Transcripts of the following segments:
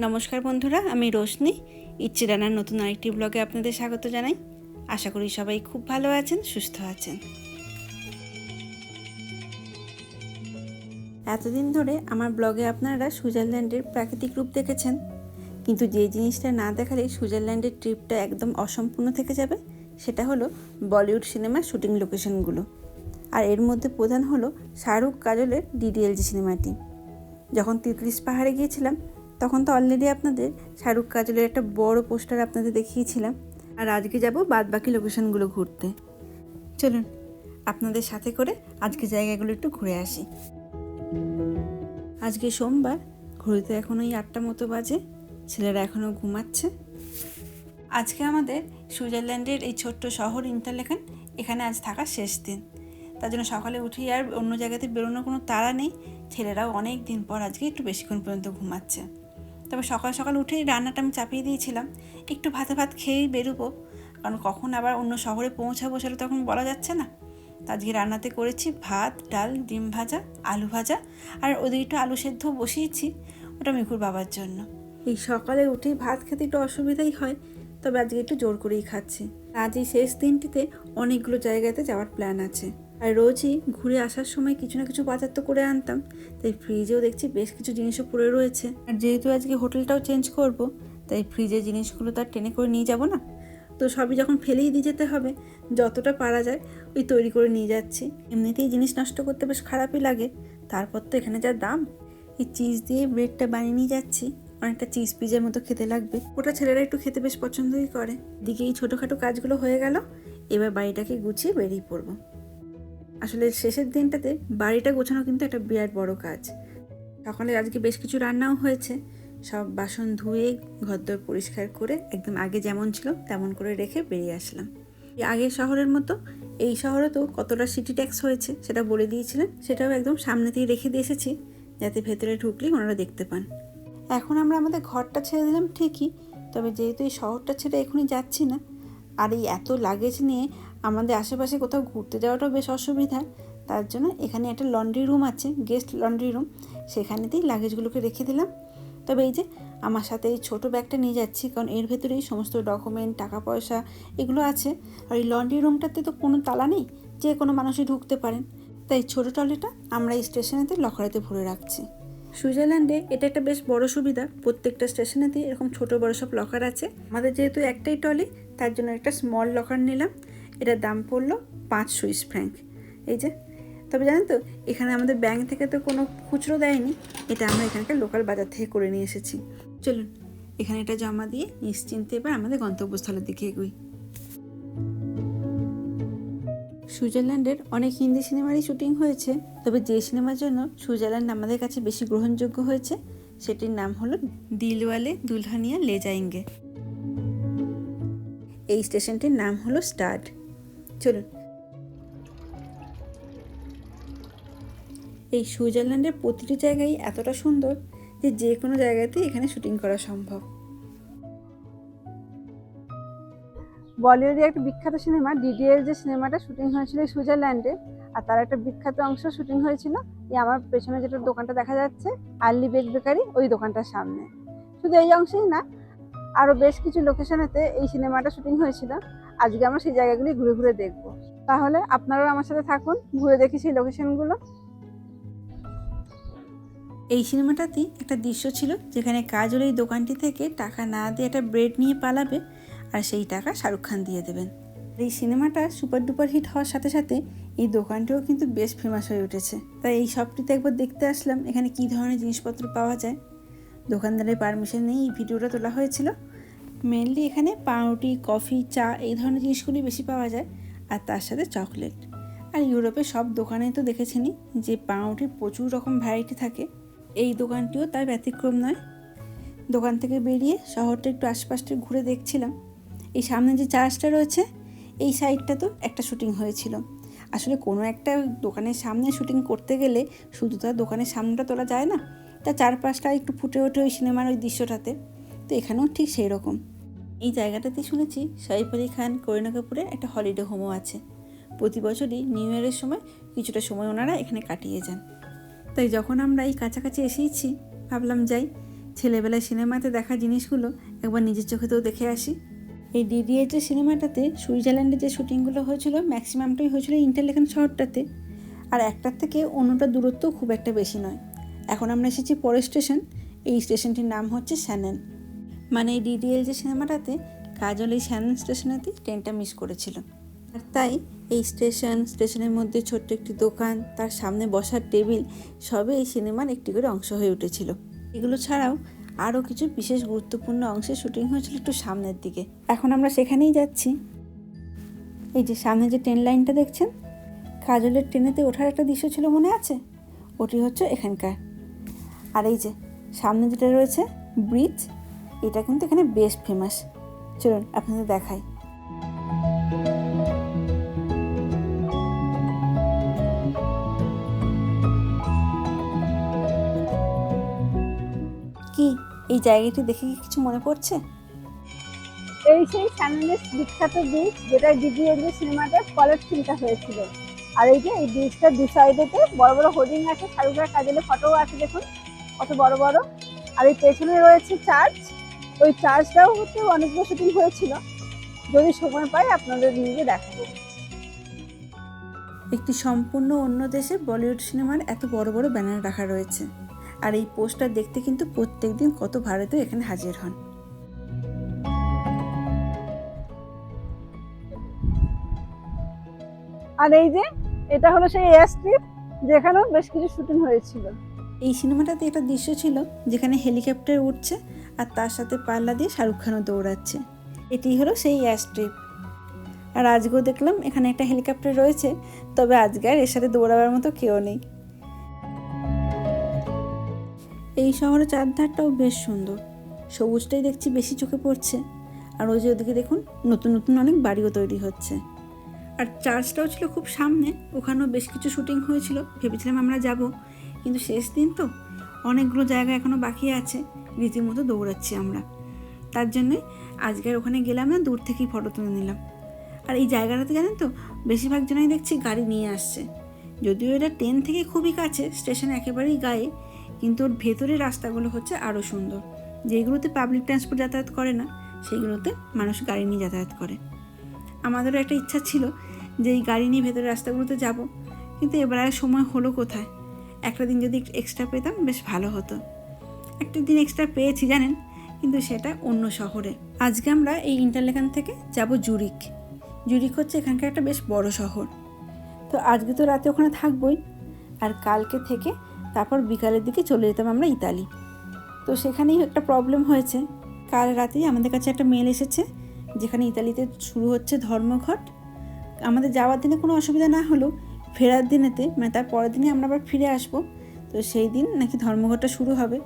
নমস্কার বন্ধুরা, আমি রোশনি। ইচ্ছে রানার নতুন আরেকটি ব্লগে আপনাদের স্বাগত জানাই। আশা করি সবাই খুব ভালো আছেন, সুস্থ আছেন। এতদিন ধরে আমার ব্লগে আপনারা সুইজারল্যান্ডের প্রাকৃতিক রূপ দেখেছেন। কিন্তু যে জিনিসটা না দেখালে সুইজারল্যান্ডের ট্রিপটা একদম অসম্পূর্ণ থেকে যাবে, সেটা হলো বলিউড সিনেমার শুটিং লোকেশনগুলো। আর এর মধ্যে প্রধান হলো শাহরুখ কাজলের ডিডিএলজি সিনেমাটি। যখন তিতলিশ পাহাড়ে গিয়েছিলাম তখন তো অলরেডি আপনাদের শাহরুখ কাজলের একটা বড় পোস্টার আপনাদের দেখিয়েছিলাম। আর আজকে যাব বাদ বাকি লোকেশনগুলো ঘুরতে। চলুন, আপনাদের সাথে করে আজকে জায়গাগুলো একটু ঘুরে আসি। আজকে সোমবার, ঘড়িতে এখন ওই আটটা মতো বাজে, ছেলেরা এখনও ঘুমাচ্ছে। আজকে আমাদের সুইজারল্যান্ডের এই ছোট্ট শহর ইন্টারলেখান এখানে আজ থাকার শেষ দিন। তার জন্য সকালে উঠেই আর অন্য জায়গাতে বেরোনোর কোনো তাড়া নেই। ছেলেরাও অনেক দিন পর আজকে একটু বেশিক্ষণ পর্যন্ত ঘুমাচ্ছে। তবে সকাল সকাল উঠেই রান্নাটা আমি চাপিয়ে দিয়েছিলাম। একটু ভাতে ভাত খেয়েই বেরোবো। কারণ কখন আবার অন্য শহরে পৌঁছাবো সেটা তখন বলা যাচ্ছে না। আজকে রান্নাতে করেছি ভাত, ডাল, ডিম ভাজা, আলু ভাজা আর ওদিকে একটু আলু সেদ্ধ বসিয়েছি ওটা মিকুর বাবার জন্য। এই সকালে উঠেই ভাত খেতে একটু অসুবিধাই হয়, তবে আজকে একটু জোর করেই খাচ্ছি। আজ এই শেষ দিনটিতে অনেকগুলো জায়গাতে যাওয়ার প্ল্যান আছে। আর রোজই ঘুরে আসার সময় কিছু না কিছু বাজার তো করে আনতাম, তাই ফ্রিজেও দেখছি বেশ কিছু জিনিসও পড়ে রয়েছে। আর যেহেতু আজকে হোটেলটাও চেঞ্জ করব, তাই ফ্রিজের জিনিসগুলো তো আর টেনে করে নিয়ে যাব না। তো সবই যখন ফেলেই দিয়ে যেতে হবে, যতটা পারা যায় ওই তৈরি করে নিয়ে যাচ্ছি। এমনিতেই জিনিস নষ্ট করতে বেশ খারাপই লাগে, তারপর তো এখানে যা দাম, এই চিজ দিয়ে ব্রেডটা বানিয়ে নিয়ে যাচ্ছি, অনেকটা চিজ পিজার মতো খেতে লাগবে। ওটা ছেলেরা একটু খেতে বেশ পছন্দই করে। দিকে এই ছোটোখাটো কাজগুলো হয়ে গেল, এবার বাড়িটাকে গুছিয়ে বেরিয়ে পড়ব। আসলে শেষের দিনটাতে বাড়িটা গোছানো কিন্তু একটা বিরাট বড় কাজ। সকালে আজকে বেশ কিছু রান্নাও হয়েছে। সব বাসন ধুয়ে ঘরদোর পরিষ্কার করে একদম আগে যেমন ছিল তেমন করে রেখে বেরিয়ে আসলাম। আগের শহরের মতো এই শহরে তো কতটা সিটি ট্যাক্স হয়েছে সেটা বলে দিয়েছিলেন, সেটাও একদম সামনেতেই রেখে দিয়ে এসেছি যাতে ভেতরে ঢুকলেই ওনারা দেখতে পান। এখন আমরা আমাদের ঘরটা ছেড়ে দিলাম ঠিকই, তবে যেহেতু এই শহরটা ছেড়ে এখনই যাচ্ছি না, আর এই এত লাগেজ নিয়ে আমাদের আশেপাশে কোথাও ঘুরতে যাওয়াটাও বেশ অসুবিধা। তার জন্য এখানে একটা লন্ড্রি রুম আছে, গেস্ট লন্ড্রি রুম। সেখানেতেই লাগেজগুলোকে রেখে দিলাম। তবে এই যে আমার সাথে এই ছোটো ব্যাগটা নিয়ে যাচ্ছি, কারণ এর ভেতরেই সমস্ত ডকুমেন্ট টাকা পয়সা এগুলো আছে। আর এই লন্ড্রি রুমটাতে তো কোনো তালা নেই, যে কোনো মানুষই ঢুকতে পারেন। তাই ছোটো ট্রলিটা আমরা এই স্টেশনেতে, লকারেতে ভরে রাখছি। সুইজারল্যান্ডে এটা একটা বেশ বড় সুবিধা। প্রত্যেকটা স্টেশনেতেই এরকম ছোট বড় সব লকার আছে। আমাদের যেহেতু একটাই টলি তার জন্য একটা স্মল লকার নিলাম। এটার দাম পড়ল পাঁচ সুইস ফ্র্যাঙ্ক। এই যে, তবে জানেন তো, এখানে আমাদের ব্যাংক থেকে তো কোনো খুচরো দেয়নি, এটা আমরা এখানকার লোকাল বাজার থেকে করে নিয়ে এসেছি। চলুন, এখানে এটা জমা দিয়ে নিশ্চিন্তে এবার আমাদের গন্তব্যস্থলের দিকে এগোই। সুইজারল্যান্ডের অনেক হিন্দি সিনেমারই শুটিং হয়েছে, তবে যে সিনেমার জন্য সুইজারল্যান্ড আমাদের কাছে বেশি গ্রহণযোগ্য হয়েছে, সেটির নাম হলো দিলওয়ালে দুলহানিয়া লে যায়েঙ্গে এই স্টেশনটির নাম হলো স্টাড চলুন। এই সুইজারল্যান্ডের প্রতিটি জায়গায় এতটা সুন্দর যে যে কোনো জায়গাতে এখানে শুটিং করা সম্ভব। বলিউডের একটা বিখ্যাত সিনেমা, ডিডিএল যে সিনেমাটা শুটিং হয়েছিল সুইজারল্যান্ডে, আর তার একটা বিখ্যাত অংশ শুটিং হয়েছিল এই আমার পেছনে যেটা দোকানটা দেখা যাচ্ছে, আর্লি বেক বেকারি, ওই দোকানটার সামনে। শুধু এই অংশেই না আরও বেশ কিছু লোকেশনেতে এই সিনেমাটা শুটিং হয়েছিল। আজকে আমরা সেই জায়গাগুলি ঘুরে ঘুরে দেখব। তাহলে আপনারাও আমার সাথে থাকুন, ঘুরে দেখি সেই লোকেশনগুলো এই সিনেমাটাতেই একটা দৃশ্য ছিল, যেখানে কাজল এই দোকানটি থেকে টাকা না দিয়ে একটা ব্রেড নিয়ে পালাবে আর সেই টাকা শাহরুখ খান দিয়ে দেবেন। এই সিনেমাটা সুপার ডুপার হিট হওয়ার সাথে সাথে এই দোকানটিও কিন্তু বেশ ফেমাস হয়ে উঠেছে। তাই এই শপটিতে একবার দেখতে আসলাম, এখানে কী ধরনের জিনিসপত্র পাওয়া যায়। দোকানদারের পারমিশন নিয়ে এই ভিডিওটা তোলা হয়েছিল। মেনলি এখানে পাউরুটি কফি চা এই ধরনের জিনিসগুলি বেশি পাওয়া যায়, আর তার সাথে চকলেট আর ইউরোপের সব দোকানেই তো দেখেছিনি যে পাউরুটির প্রচুর রকম ভ্যারাইটি থাকে। এই দোকানটিও তার ব্যতিক্রম নয়। দোকান থেকে বেরিয়ে শহরটা একটু আশপাশটা ঘুরে দেখছিলাম। এই সামনে যে চার্চটা রয়েছে, এই সাইডটা তো একটা শুটিং হয়েছিল। আসলে কোনো একটা দোকানের সামনে শুটিং করতে গেলে শুধু তার দোকানের সামনেটা তোলা যায় না তা চারপাশটা একটু ফুটে ওঠে ওই সিনেমার ওই দৃশ্যটাতে। তো এখানেও ঠিক সেই রকম এই জায়গাটাতে শুনেছি সাইফ আলী খান, করিনা কাপুরের একটা হলিডে হোমও আছে। প্রতি বছরই নিউ ইয়ারের সময় কিছুটা সময় ওনারা এখানে কাটিয়ে যান। তাই যখন আমরা এই কাছাকাছি এসেইছি, ভাবলাম যাই, ছেলেবেলায় সিনেমাতে দেখা জিনিসগুলো একবার নিজের চোখেতেও দেখে আসি। এই ডিডিএর যে সিনেমাটাতে সুইজারল্যান্ডে যে শুটিংগুলো হয়েছিল, ম্যাক্সিমামটাই হয়েছিল ইন্টারলেখান শহরটাতে। আর একটার থেকে অন্যটা দূরত্ব খুব একটা বেশি নয়। এখন আমরা এসেছি পরের স্টেশন। এই স্টেশনটির নাম হচ্ছে স্যানেন মানে এই ডিডিএল যে সিনেমাটাতে কাজল এই স্যানেন স্টেশনেতে ট্রেনটা মিস করেছিল। আর তাই এই স্টেশন, স্টেশনের মধ্যে ছোট্ট একটি দোকান, তার সামনে বসার টেবিল, সবই এই সিনেমার একটি করে অংশ হয়ে উঠেছিল। এগুলো ছাড়াও আরও কিছু বিশেষ গুরুত্বপূর্ণ অংশে শুটিং হয়েছিল একটু সামনের দিকে। এখন আমরা সেখানেই যাচ্ছি। এই যে সামনে যে ট্রেন লাইনটা দেখছেন, কাজলের ট্রেনেতে ওঠার একটা দৃশ্য ছিল মনে আছে? ওটি হচ্ছে এখানকার। আর এই যে, সামনে যেটা রয়েছে, ব্রিজ, এটা কিন্তু এখানে বেশ ফেমাস চলুন, আপনাদের দেখাই। কি, এই জায়গাটি দেখে কি কিছু মনে পড়ছে? এই সেই স্যানেলের বিখ্যাত ব্রিজ যেটা ডিডিএল যে সিনেমাতে কলেজ ফিল্মটা হয়েছিল। আর এই যে, এই ব্রিজটার দু সাইডেতে বড় বড় হোর্ডিং আছে শাহরুখের কাজলে ফটো আছে, দেখুন। কত বড় বড়। আর এই পেছনে রয়েছে চার্চ ওই চার্চটাও হচ্ছে অনেকগুলো শুটিং হয়েছিল। যদি সময় পাই আপনাদের নিয়ে দেখাবো। একটি সম্পূর্ণ অন্য দেশে বলিউড সিনেমার এত বড় বড় ব্যানার রাখা রয়েছে। আর এই পোস্টার দেখতে কিন্তু প্রত্যেক দিন কত ভারতীয় এখানে হাজির হন। আর এই যে এটা হলো সেই এয়ার স্ট্রিপ যেখানেও বেশ কিছু শুটিং হয়েছিল। এই সিনেমাটাতে একটা দৃশ্য ছিল যেখানে হেলিকপ্টার উঠছে আর তার সাথে পাল্লা দিয়ে শাহরুখ খানও দৌড়াচ্ছে। এটি হলো সেই এয়ার স্ট্রিপ আর আজকেও দেখলাম এখানে একটা হেলিকপ্টার রয়েছে, তবে আজকে আর এর সাথে দৌড়াবার মতো কেউ নেই। এই শহরের চারধারটাও বেশ সুন্দর। সবুজটাই দেখছি বেশি চোখে পড়ছে। আর ওই যে ওদিকে দেখুন, নতুন নতুন অনেক বাড়িও তৈরি হচ্ছে। আর চার্চটাও ছিল খুব সামনে, ওখানেও বেশ কিছু শুটিং হয়েছিল। ভেবেছিলাম আমরা যাব। কিন্তু শেষ দিন তো? অনেকগুলো জায়গা এখনও বাকি আছে। রীতিমতো দৌড়াচ্ছি আমরা। তার জন্যই আজকের ওখানে গেলাম না, দূর থেকেই ফটো তুলে নিলাম। আর এই জায়গাটাতে জানেন তো, বেশিরভাগ জনাই দেখছি গাড়ি নিয়ে আসছে। যদিও এটা ট্রেন থেকে খুবই কাছে স্টেশন একেবারেই গায়ে, কিন্তু ওর ভেতরের রাস্তাগুলো হচ্ছে আরও সুন্দর। যেগুলোতে পাবলিক ট্রান্সপোর্ট যাতায়াত করে না সেইগুলোতে মানুষ গাড়ি নিয়ে যাতায়াত করে। আমাদেরও একটা ইচ্ছা ছিল যে এই গাড়ি নিয়ে ভেতরের রাস্তাগুলোতে যাব, কিন্তু এবার সময় হলো কোথায়? একটা দিন যদি এক্সট্রা পেতাম বেশ ভালো হতো। একটা দিন এক্সট্রা পেয়েছি জানেন, কিন্তু সেটা অন্য শহরে। আজকে আমরা এই ইন্টারলেখান থেকে যাব জুরিক জুরিক হচ্ছে এখানকার একটা বেশ বড় শহর। তো আজকে তো রাতে ওখানে থাকবোই, আর কালকে থেকে তারপর বিকালের দিকে চলে যেতাম আমরা ইতালি। তো সেখানেই একটা প্রবলেম হয়েছে। কাল রাতেই আমাদের কাছে একটা মেল এসেছে, যেখানে ইতালিতে শুরু হচ্ছে ধর্মঘট। আমাদের যাওয়ার দিনে কোনো অসুবিধা না হলেও ফেরার দিনেতে মানে তার পরের দিনে আমরা আবার ফিরে আসব, তো সেই দিন নাকি ধর্মঘটটা শুরু হবে।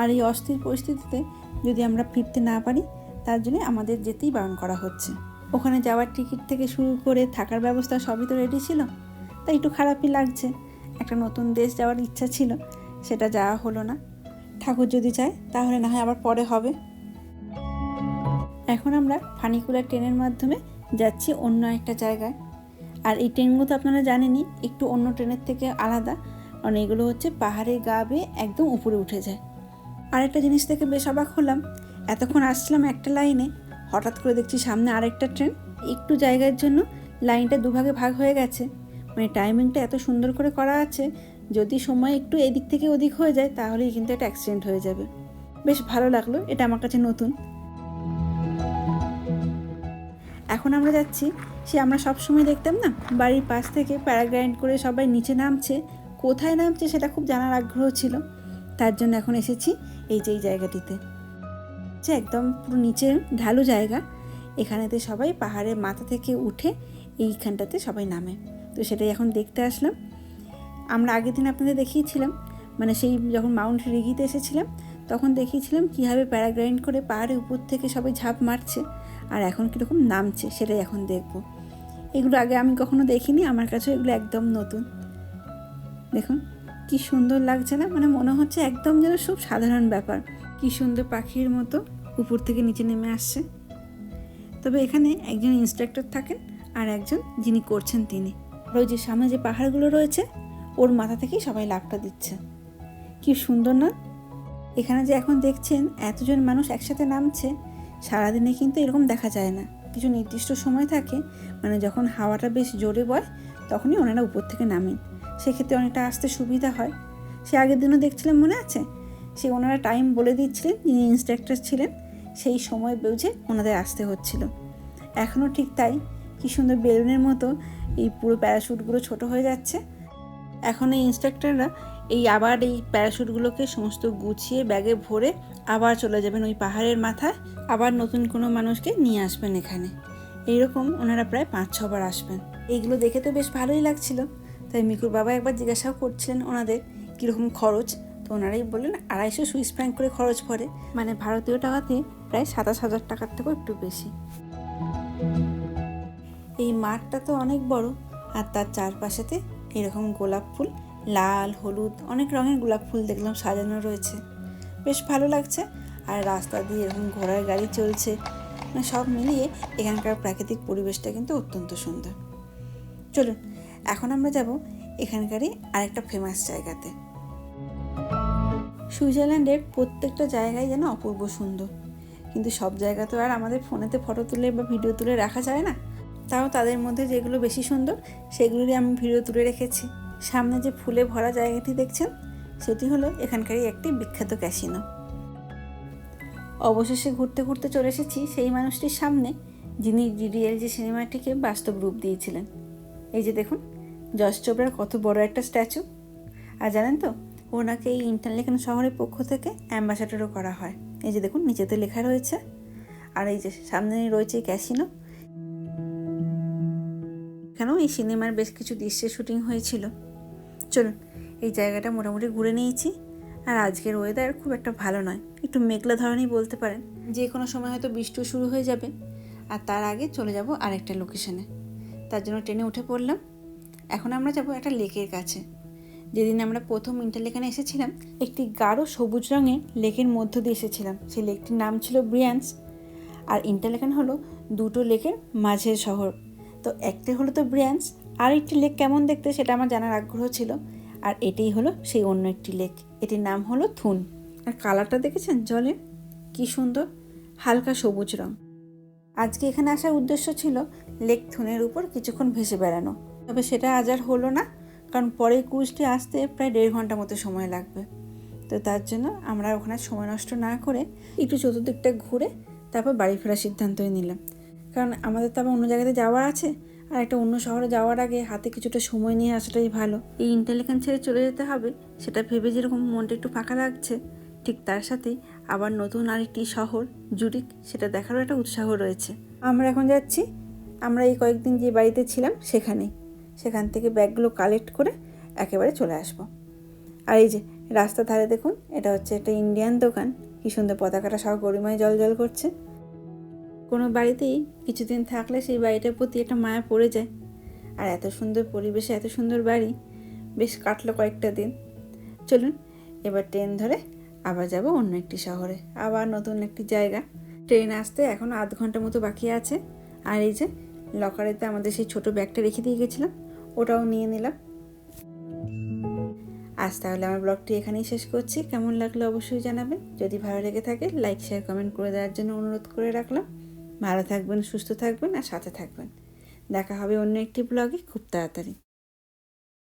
আর এই অস্থির পরিস্থিতিতে যদি আমরা ফিরতে না পারি, তার জন্য আমাদের যেতেই বারণ করা হচ্ছে। ওখানে যাওয়ার টিকিট থেকে শুরু করে থাকার ব্যবস্থা সবই তো রেডি ছিল, তাই একটু খারাপই লাগছে। একটা নতুন দেশ যাওয়ার ইচ্ছা ছিল, সেটা যাওয়া হলো না। ঠাকুর যদি চায়, তাহলে না হয় আবার পরে হবে। এখন আমরা ফানিকুলার ট্রেনের মাধ্যমে যাচ্ছি অন্য একটা জায়গায়। আর এই ট্রেনগুলো তো আপনারা জানেনই, একটু অন্য ট্রেনের থেকে আলাদা। কারণ এগুলো হচ্ছে পাহাড়ের গা বেয়ে একদম উপরে উঠে যায়। আরেকটা জিনিস থেকে বেশ অবাক হলাম, এতক্ষণ আসছিলাম একটা লাইনে, হঠাৎ করে দেখছি সামনে আরেকটা ট্রেন। একটু জায়গার জন্য লাইনটা দুভাগে ভাগ হয়ে গেছে। মানে টাইমিংটা এত সুন্দর করে করা আছে, যদি সময় একটু এদিক থেকে ওদিক হয়ে যায়, তাহলেই কিন্তু একটা অ্যাক্সিডেন্ট হয়ে যাবে। বেশ ভালো লাগল, এটা আমার কাছে নতুন। এখন আমরা যাচ্ছি। সে আমরা সব সময় দেখতাম না? বাড়ির পাশ থেকে প্যারাগ্লাইড করে সবাই নিচে নামছে। কোথায় নামছে সেটা খুব জানার আগ্রহ ছিল। তার জন্য এখন এসেছি এই যে এই জায়গাটিতে। যে একদম পুরো নিচে ঢালু জায়গা। এখানেতে সবাই পাহাড়ের মাথা থেকে উঠে এইখানটাতে সবাই নামে। তো সেটাই এখন দেখতে আসলাম। আমরা আগের দিন আপনাদের দেখিয়েছিলাম। মানে সেই যখন মাউন্ট রিগিতে এসেছিলাম, তখন দেখিয়েছিলাম কীভাবে প্যারাগ্লাইড করে পাহাড়ের উপর থেকে সবাই ঝাঁপ মারছে। আর এখন কীরকম নামছে সেটাই এখন দেখব। এগুলো আগে আমি কখনো দেখিনি, আমার কাছে এগুলো একদম নতুন। দেখুন, কি সুন্দর লাগছে না? মানে মনে হচ্ছে একদম যেন খুব সাধারণ ব্যাপার। কি সুন্দর পাখির মতো উপর থেকে নিচে নেমে আসছে। তবে এখানে একজন ইন্সট্রাক্টর থাকেন আর একজন যিনি করছেন তিনি। ওই যে সামনে যে পাহাড়গুলো রয়েছে, ওর মাথা থেকেই সবাই লাভটা দিচ্ছে। কি সুন্দর না? এখানে যে এখন দেখছেন, এতজন মানুষ একসাথে নামছে সারাদিনে কিন্তু এরকম দেখা যায় না। কিছু নির্দিষ্ট সময় থাকে মানে যখন হাওয়াটা বেশ জোরে বয়, তখনই ওনারা উপর থেকে নামেন। সেক্ষেত্রে অনেকটা আসতে সুবিধা হয়। সে আগের দিনও দেখছিলাম মনে আছে? সে ওনারা টাইম বলে দিচ্ছিলেন, যিনি ইন্সট্রাক্টর ছিলেন, সেই সময় বুঝে ওনাদের আসতে হচ্ছিল। এখনও ঠিক তাই। কি সুন্দর বেলুনের মতো এই পুরো প্যারাশুটগুলো ছোট হয়ে যাচ্ছে। এখন এই ইন্সট্রাক্টররা এই আবার এই প্যারাশুটগুলোকে সমস্ত গুছিয়ে ব্যাগে ভরে আবার চলে যাবেন ওই পাহাড়ের মাথায়। আবার নতুন কোনো মানুষকে নিয়ে আসবেন এখানে। এইরকম ওনারা প্রায় পাঁচ ছবার আসবেন। এইগুলো দেখে তো বেশ ভালোই লাগছিল। তাই মিকুর বাবা একবার জিজ্ঞাসাও করছিলেন ওনাদের কীরকম খরচ। তো ওনারাই বললেন আড়াইশো সুইস ফ্র্যাঙ্ক করে খরচ পড়ে। মানে ভারতীয় টাকাতে প্রায় সাতাশ হাজার টাকার থেকেও একটু বেশি। এই মাঠটা তো অনেক বড়। আর তার চারপাশেতে এরকম গোলাপ ফুল, লাল, হলুদ, অনেক রঙের গোলাপ ফুল দেখলাম সাজানো রয়েছে। বেশ ভালো লাগছে। আর রাস্তা দিয়ে এরকম ঘোড়ার গাড়ি চলছে। মানে সব মিলিয়ে এখানকার প্রাকৃতিক পরিবেশটা কিন্তু অত্যন্ত সুন্দর। চলুন, এখন আমরা যাব এখানকারই আরেকটা ফেমাস জায়গাতে। সুইজারল্যান্ডের প্রত্যেকটা জায়গায় যেন অপূর্ব সুন্দর। কিন্তু সব জায়গা তো আর আমাদের ফোনেতে ফটো তুলে বা ভিডিও তুলে রাখা যায় না। তাও তাদের মধ্যে যেগুলো বেশি সুন্দর, সেগুলোরই আমি ভিডিও তুলে রেখেছি। সামনে যে ফুলে ভরা জায়গাটি দেখছেন, সেটি হলো এখানকারই একটি বিখ্যাত ক্যাসিনো। অবশেষে ঘুরতে ঘুরতে চলে এসেছি সেই মানুষটির সামনে, যিনি ডিডিএল যে সিনেমাটিকে বাস্তব রূপ দিয়েছিলেন। এই যে দেখুন যশ চোপড়ার কত বড় একটা স্ট্যাচু। আর জানেন তো, ওনাকে এই ইন্টারলেকেন শহরের পক্ষ থেকে অ্যাম্বাসাডারও করা হয়। এই যে দেখুন, নিচেতে লেখা রয়েছে। আর এই যে সামনে রয়েছে ক্যাসিনো এখানেও এই সিনেমার বেশ কিছু দৃশ্যের শুটিং হয়েছিল। চলুন, এই জায়গাটা মোটামুটি ঘুরে নিয়েছি। আর আজকের ওয়েদার খুব একটা ভালো নয়। একটু মেঘলা ধরনেরই বলতে পারেন। যে কোনো সময় হয়তো বৃষ্টিও শুরু হয়ে যাবে। আর তার আগে চলে যাব আরেকটা লোকেশনে তার জন্য ট্রেনে উঠে পড়লাম। এখন আমরা যাব একটা লেকের কাছে। যেদিন আমরা প্রথম ইন্টারলেখানে এসেছিলাম, একটি গাঢ় সবুজ রঙের লেকের মধ্য দিয়ে এসেছিলাম। সেই লেকটির নাম ছিল ব্রিয়ান্স আর ইন্টারলেখান হলো দুটো লেকের মাঝের শহর। তো একটি হলো তো ব্রিয়ান্স আর একটি লেক কেমন দেখতে সেটা আমার জানার আগ্রহ ছিল। আর এটাই হলো সেই অন্য একটি লেক। এটির নাম হলো থুন। আর কালারটা দেখেছেন জলের কি সুন্দর, হালকা সবুজ রং। আজকে এখানে আসার উদ্দেশ্য ছিল লেক থুনের উপর কিছুক্ষণ ভেসে বেড়ানো। তবে সেটা আজ আর হলো না, কারণ পরে ক্রুজটি আসতে প্রায় দেড় ঘণ্টা মতো সময় লাগবে। তো তার জন্য আমরা ওখানে সময় নষ্ট না করে একটু চতুর্দিকটা ঘুরে তারপর বাড়ি ফেরার সিদ্ধান্তই নিলাম। কারণ আমাদের তো আবার অন্য জায়গাতে যাওয়ার আছে। আর একটা অন্য শহরে যাওয়ার আগে হাতে কিছুটা সময় নিয়ে আসাটাই ভালো। এই ইন্টারলেখান ছেড়ে চলে যেতে হবে, সেটা ভেবে যেরকম মনটা একটু ফাঁকা লাগছে, ঠিক তার সাথেই আবার নতুন আরেকটি শহর জুরিক সেটা দেখারও একটা উৎসাহ রয়েছে। আমরা এখন যাচ্ছি, আমরা এই কয়েকদিন যে বাড়িতে ছিলাম সেখানেই। সেখান থেকে ব্যাগগুলো কালেক্ট করে একেবারে চলে আসব। আর এই যে রাস্তার ধারে দেখুন, এটা হচ্ছে একটা ইন্ডিয়ান দোকান। কি সুন্দর পতাকাটা সব গরিমায় জল জল করছে। কোনো বাড়িতেই কিছুদিন থাকলে সেই বাড়িটার প্রতি একটা মায়া পড়ে যায়। আর এত সুন্দর পরিবেশে, এত সুন্দর বাড়ি, বেশ কাটলো কয়েকটা দিন। চলুন, এবার ট্রেন ধরে আবার যাব অন্য একটি শহরে, আবার নতুন একটি জায়গা। ট্রেন আসতে এখনও আধ ঘণ্টা মতো বাকি আছে। আর এই যে, লকারেতে আমাদের সেই ছোট ব্যাগটা রেখে দিয়ে গেছিলাম, ওটাও নিয়ে নিলাম। আজ তাহলে আমার ব্লগটি এখানেই শেষ করছি। কেমন লাগল অবশ্যই জানাবেন। যদি ভালো লেগে থাকে, লাইক, শেয়ার, কমেন্ট করে দেওয়ার জন্য অনুরোধ করে রাখলাম। ভালো থাকবেন সুস্থ থাকবেন আর সাথে থাকবেন। দেখা হবে অন্য একটি ব্লগে খুব তাড়াতাড়ি।